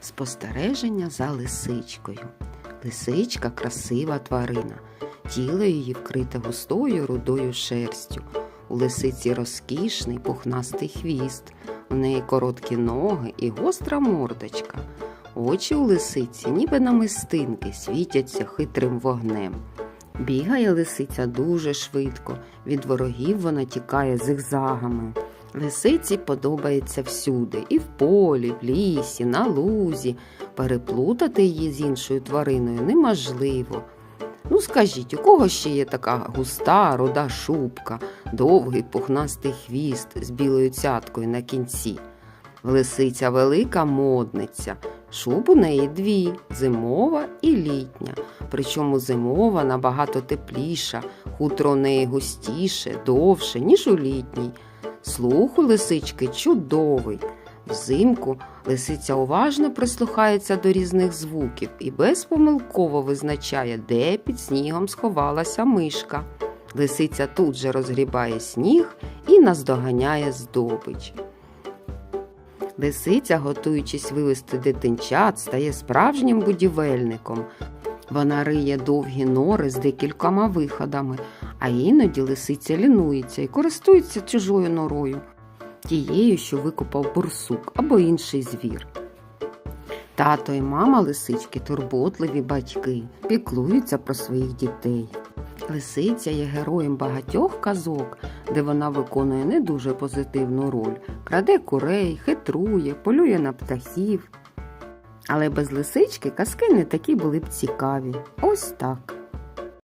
Спостереження за лисичкою. Лисичка красива тварина. Тіло її вкрите густою рудою шерстю. У лисиці розкішний пухнастий хвіст, у неї короткі ноги і гостра мордочка. Очі у лисиці, ніби намистинки, світяться хитрим вогнем. Бігає лисиця дуже швидко, від ворогів вона тікає зигзагами. Лисиці подобається всюди, і в полі, в лісі, на лузі. Переплутати її з іншою твариною неможливо. Ну, скажіть, у кого ще є така густа, руда шубка, довгий пухнастий хвіст з білою цяткою на кінці? Лисиця велика модниця. Шуб у неї дві зимова і літня. Причому зимова набагато тепліша, хутро у неї густіше, довше, ніж у літній. Слух у лисички чудовий. Взимку лисиця уважно прислухається до різних звуків і безпомилково визначає, де під снігом сховалася мишка. Лисиця тут же розгрібає сніг і наздоганяє здобич. Лисиця, готуючись вивести дитинчат, стає справжнім будівельником. Вона риє довгі нори з декількома виходами, а іноді лисиця лінується і користується чужою норою, тією, що викопав бурсук або інший звір. Тато і мама лисички турботливі батьки, піклуються про своїх дітей. Лисиця є героєм багатьох казок, де вона виконує не дуже позитивну роль, краде курей, хитрує, полює на птахів. Але без лисички казки не такі були б цікаві. Ось так.